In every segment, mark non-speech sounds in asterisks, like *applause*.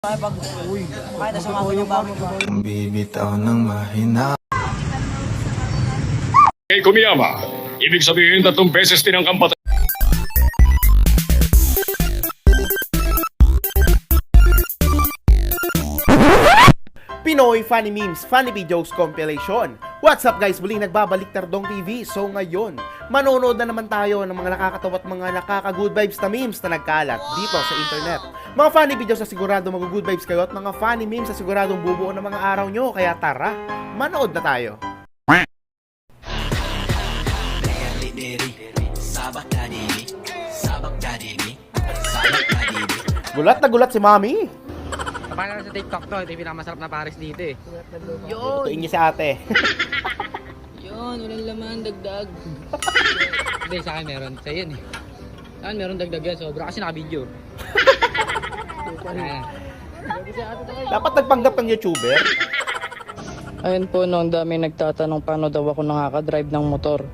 Ay, pag, uy, kahit na sumagot yung ko. Kung bibitaw ng mahina Kay Kumiyama, ibig sabihin tatlong beses tinangkang patay. Pinoy Funny Memes, Funny Videos Compilation. What's up guys? Muling nagbabalik Tardong TV. So ngayon, manonood na naman tayo ng mga nakakatawa at mga nakaka-good vibes na memes na nagkalat dito sa internet. Mga funny videos na sigurado mag-good vibes kayo at mga funny memes na siguradong bubuo ng mga araw nyo. Kaya tara, manood na tayo. Gulat na gulat si Mami. Paano sa TikTok to? Ito yung pinakamasarap na Paris dito eh. Tutuin niya si ate. *laughs* Yun, walang laman, dagdag. Hindi, sa akin meron. Sa yan eh. Sa akin meron dagdag yan, sobra. Kasi naka-video. *laughs* Ayan. Dapat nagpanggap ng YouTuber. Ayun po, no, ang dami nagtatanong paano daw ako nakaka-drive ng motor.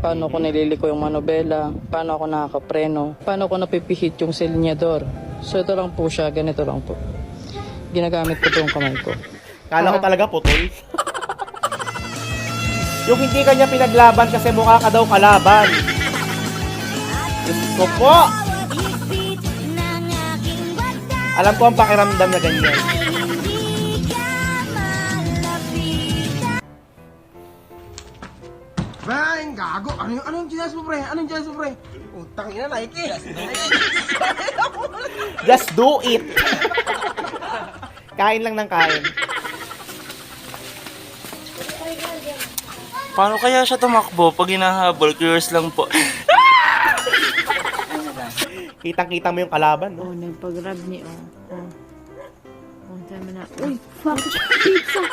Paano ko nililiko yung manobela, paano ako nakakapreno, paano ko napipihit yung silinyador. So ito lang po siya, ganito lang po. Ginagamit ko po yung kamay ko. Kala ko talaga putol. *laughs* yung hindi kanya pinaglaban kasi mukha ka daw kalaban. Diyos ko po! Alam ko ang pakiramdam na ganyan. Bang, gago. Ano yung, ano yung chinas mo, pre? Ano yung chinas mo, pre? Utang ina, Nike. Just do it! *laughs* kain lang ng kain. Paano kaya siya tumakbo pag hinahabol? Curious lang po. Kitang-kita mo yung kalaban, no? Oh, nagpag-grab ni oh. Oh. Oh, tama na. Uy, fuck, pizza!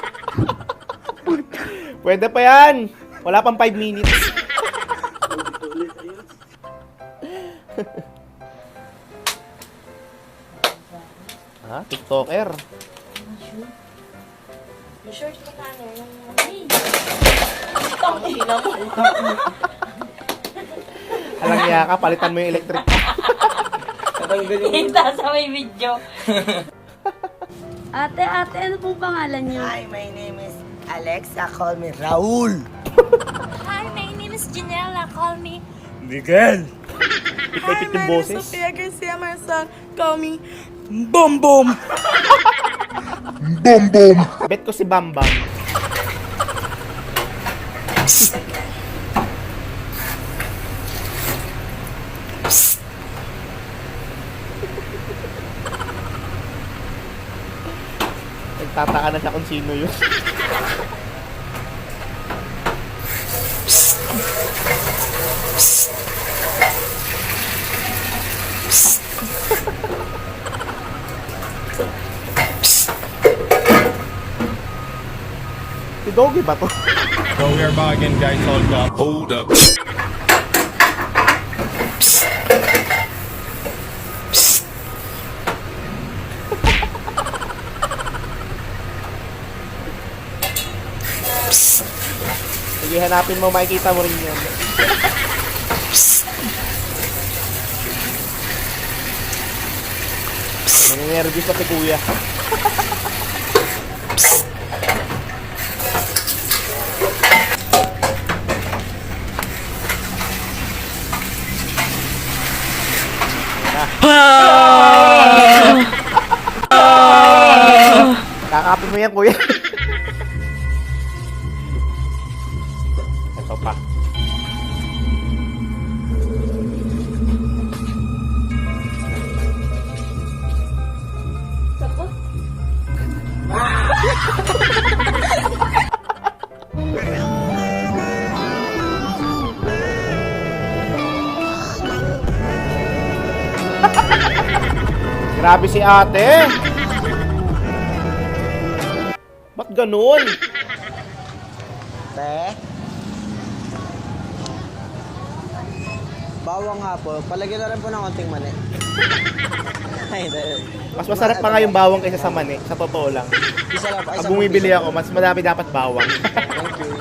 Pwede pa yan! Wala pang 5 minutes. ha? *laughs* TikToker. Alang *laughs* niya ka, palitan mo yung electric. Kita sa may video. *laughs* ate, ate, ano pong pangalan niyo? Hi, my name is Alexa. Call me Raul. *laughs* Hi, my name is Janella. Call me. Ipipit yung boses. Sophia Garcia, my son. Call me. Bet ko si Bambam. Nagtataka na siya kung sino yun. *laughs* Si Doggy ba to? So we are back again guys, hold up. Hold up. Sige, hanapin mo, makikita mo rin yan. Nanginervous na si kuya. *laughs* mo yan, kuya. Ito pa. *laughs* Grabe si ate. Ba't ganun? Te? Bawang nga po. Palagyan na rin po ng konting mani. *laughs* Ay, hindi. Mas masarap pa nga yung bawang kaysa sa mani. Sa totoo lang. Isa lang po. Pag bumibili ako, mas madami dapat bawang. *laughs* Thank you.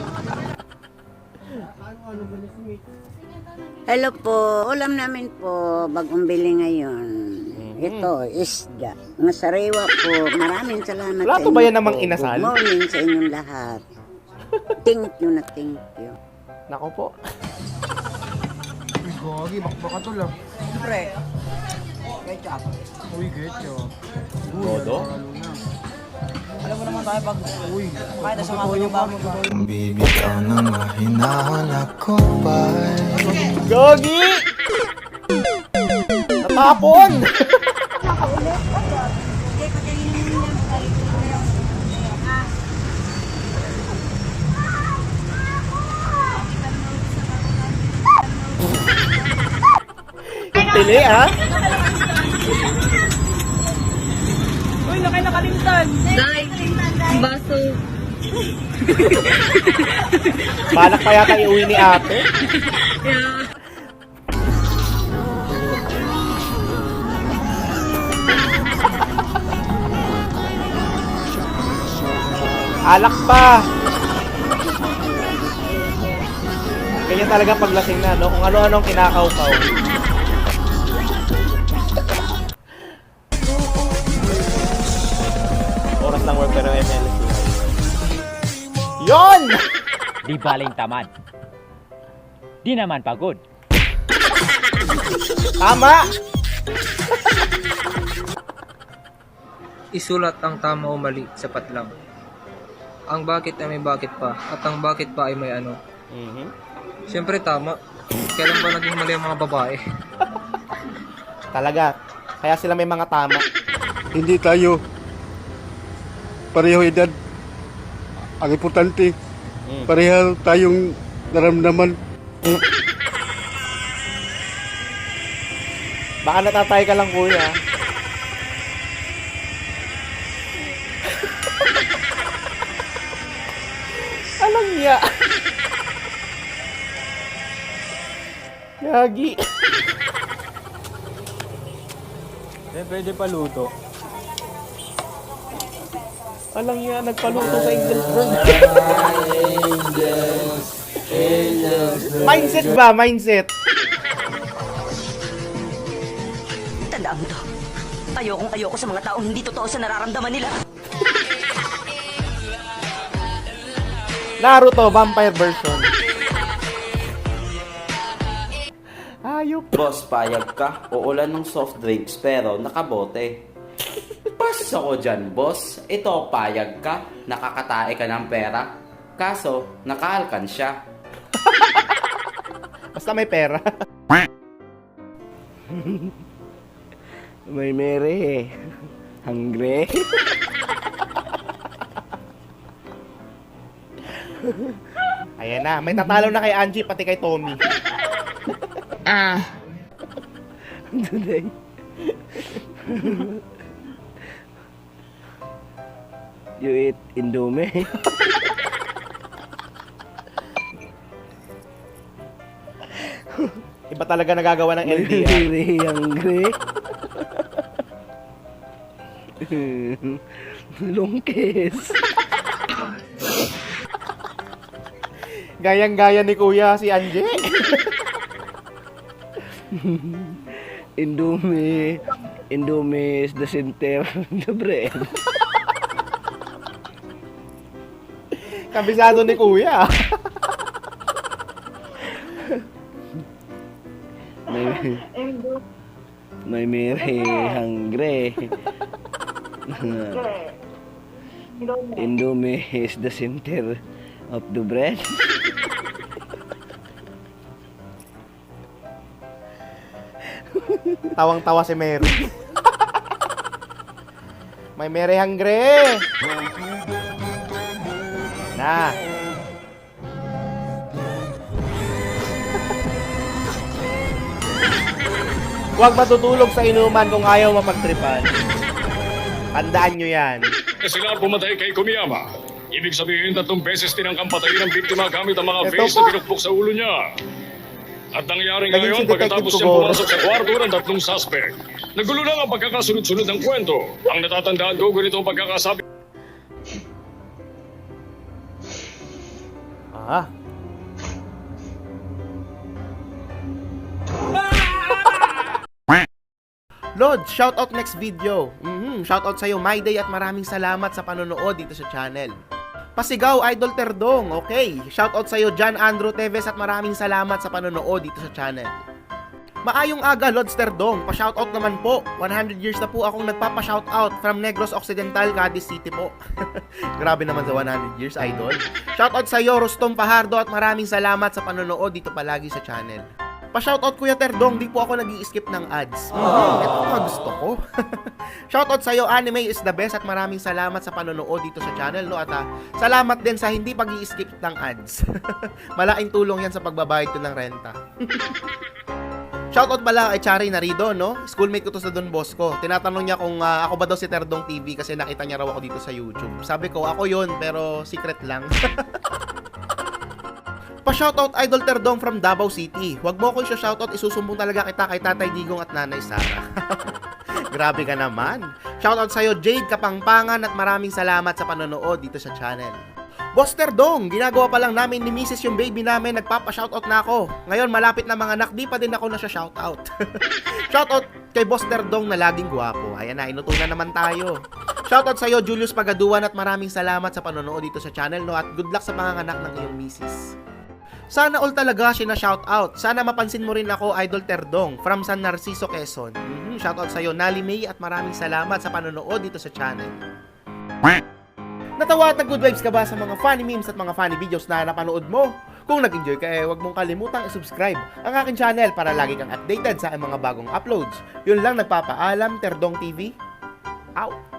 Hello po. Ulam namin po, bagong bili ngayon. Ito, isda. Mga sariwa po, maraming salamat Plato sa ba yan namang po. inasal? Good morning sa inyong lahat. Thank you na thank you. Nako po. Uy, gogi, bakbaka to lang. Pre, ketchup. Uy, getyo. Todo? Alam mo naman tayo pag... Uy, Kahit nasa mga yung bago ba? Kung bibitaw ng mahinahon ako ba'y Gogi! Natapon! *laughs* Pili ha? Baso. Balak pa yata iuwi ni ate. Alak pa. Ganyan talaga paglasing na, no? Kung ano-anong kinakaukaw. Yon! Di baling tamad. Di naman pagod. Tama! Isulat ang tama o mali, sapat lang. Ang bakit ay may bakit pa, at ang bakit pa ay may ano. Mhm. Siyempre tama. Kailan ba naging mali ang mga babae? Talaga. Kaya sila may mga tama. Hindi tayo pareho edad. Ang importante, Mm. pareho tayong naramdaman. Baka natatay ka lang, kuya. Alam niya. Yagi. Eh, pwede pa luto. Alam niya, nagpaluto sa Angels Burn. mindset ba? Mindset. Tandaan mo to. Ayokong ayoko sa mga taong hindi totoo sa nararamdaman nila. Naruto, vampire version. Ayop. Boss, payag ka? Uulan ng soft drinks pero nakabote. Pass ako dyan, boss. Ito, payag ka? Nakakatae ka ng pera? Kaso, nakaalkansya. *laughs* Basta may pera. *laughs* May mere. Hungry? *laughs* Ayan na, may tatalo na kay Angie pati kay Tommy. Ah. Today. You eat Indomie? *laughs* Iba talaga nagagawa ng LDR. Very hungry? Longkes. Gayang-gaya ni Kuya si Angie. Indomie. Indomie is the center of the bread. Kabisado ni Kuya. May, may mere hungry. Indomie is the center of the bread. Tawang-tawa si Mary. May Mary hungry. Na. Huwag matutulog sa inuman kung ayaw mapagtripan. Tandaan nyo yan. Na sila pumatay kay Kumiyama. Ibig sabihin tatlong beses tinangkang patayin ng biktima gamit ang mga Ito face na pinukpok sa ulo niya. At nangyari Naging ngayon si pagkatapos Tugoro. pumasok sa kwarto ng tatlong suspect. Nagulo lang ang pagkakasunod-sunod ng kwento. Ang natatandaan ko ganito ang pagkakasabi Ah. *laughs* Lord, shoutout next video. Mhm, shoutout sa'yo, My Day, at maraming salamat sa panonood dito sa channel. Pasigaw, Idol Terdong. Okay, shoutout sa'yo, John Andrew Teves, at maraming salamat sa panonood dito sa channel. Maayong aga, Lods Terdong. Pa-shoutout naman po. 100 years na po akong nagpapa-shoutout from Negros Occidental, Cadiz City po. *laughs* Grabe naman sa 100 years, Idol. Shoutout sa'yo, Rostom Pahardo, at maraming salamat sa panonood dito palagi sa channel. Pa-shoutout Kuya Terdong, di po ako nag skip ng ads. Ito mga gusto ko. *laughs* shoutout sa'yo, Anime is the best at maraming salamat sa panonood dito sa channel. No? At ah, salamat din sa hindi pag skip ng ads. *laughs* Malaking tulong yan sa pagbabayad ko ng renta. Shoutout pala kay Chari Narido, no? Schoolmate ko to sa Don Bosco. Tinatanong niya kung ah, ako ba daw si Terdong TV kasi nakita niya raw ako dito sa YouTube. Sabi ko, ako yon pero secret lang. *laughs* Pa-shoutout Idol Terdong from Davao City. Huwag mo ko i-shoutout, isusumbong talaga kita kay Tatay Digong at Nanay Sara. *laughs* Grabe ka naman. Shoutout sa'yo, Jade Kapangpangan at maraming salamat sa panonood dito sa channel. Boss Terdong, ginagawa pa lang namin ni Mrs. yung baby namin, nagpapa-shoutout na ako. Ngayon, malapit na mga anak, di pa din ako na siya shoutout. *laughs* shoutout kay Boss Terdong na laging gwapo. Ayan na, inutunan naman tayo. Shoutout sa'yo, Julius Pagaduan at maraming salamat sa panonood dito sa channel no at good luck sa panganganak ng iyong misis. Sana all talaga siya na shoutout. Sana mapansin mo rin ako, Idol Terdong, from San Narciso, Quezon. Mhm, shoutout sa'yo, Nali May, at maraming salamat sa panonood dito sa channel. Natawa at nag-good vibes ka ba sa mga funny memes at mga funny videos na napanood mo? Kung nag-enjoy ka eh, huwag mong kalimutang i-subscribe ang aking channel para lagi kang updated sa mga bagong uploads. Yun lang nagpapaalam, Terdong TV. Out!